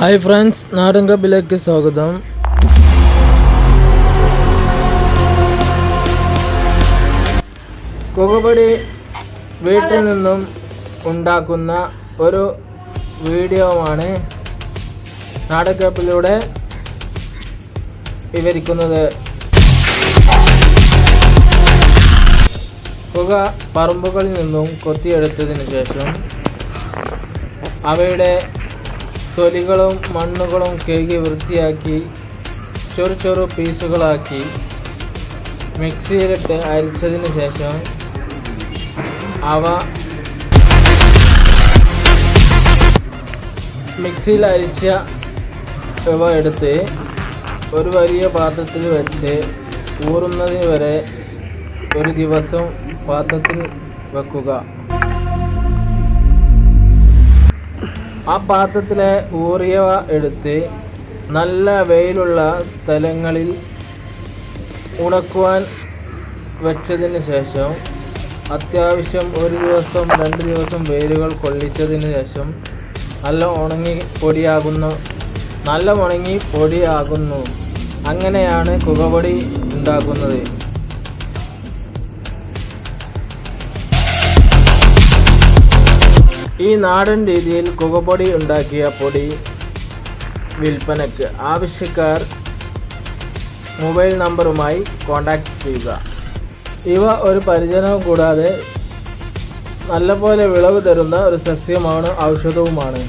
Hi friends നാടൻ കപ്പിലേക്ക് സ്വാഗതം കുകപടി വീട്ടിൽ നിന്നും ഉണ്ടാക്കുന്ന ഒരു വീഡിയോ ആണ് നാടൻ കപ്പിലൂടെ വിവരിക്കുന്നത് പുക പറമ്പുകളിൽ നിന്നും കൊത്തിയെടുത്തതിന് ശേഷം അവയുടെ തൊലികളും മണ്ണുകളും കഴുകി വൃത്തിയാക്കി ചെറു ചെറു പീസുകളാക്കി മിക്സിയിലിട്ട് അരിച്ചതിന് ശേഷം അവ മിക്സിയിൽ അരിച്ച ഇവ എടുത്ത് ഒരു വലിയ പാത്രത്തിൽ വെച്ച് ഊറുന്നതിന് വരെ ഒരു ദിവസം പാത്രത്തിൽ വെക്കുക. ആ പാത്രത്തിലെ ഊറിയവ എടുത്ത് നല്ല വെയിലുള്ള സ്ഥലങ്ങളിൽ ഉണക്കുവാൻ വെച്ചതിന് ശേഷം അത്യാവശ്യം ഒരു ദിവസം രണ്ട് ദിവസം വെയിലുകൾ കൊള്ളിച്ചതിന് ശേഷം നല്ല ഉണങ്ങി പൊടിയാകുന്നു. നല്ല ഉണങ്ങി പൊടിയാകുന്നു. അങ്ങനെയാണ് കുകപൊടി ഉണ്ടാക്കുന്നത് ഈ നാടൻ രീതിയിൽ കുകപ്പൊടി ഉണ്ടാക്കിയ പൊടി വിൽപ്പനയ്ക്ക് ആവശ്യക്കാർ മൊബൈൽ നമ്പറുമായി കോൺടാക്റ്റ് ചെയ്യുക. ഇവ ഒരു പരിചരണവും കൂടാതെ നല്ലപോലെ വിളവ് തരുന്ന ഒരു സസ്യമാണ് ഔഷധവുമാണ്.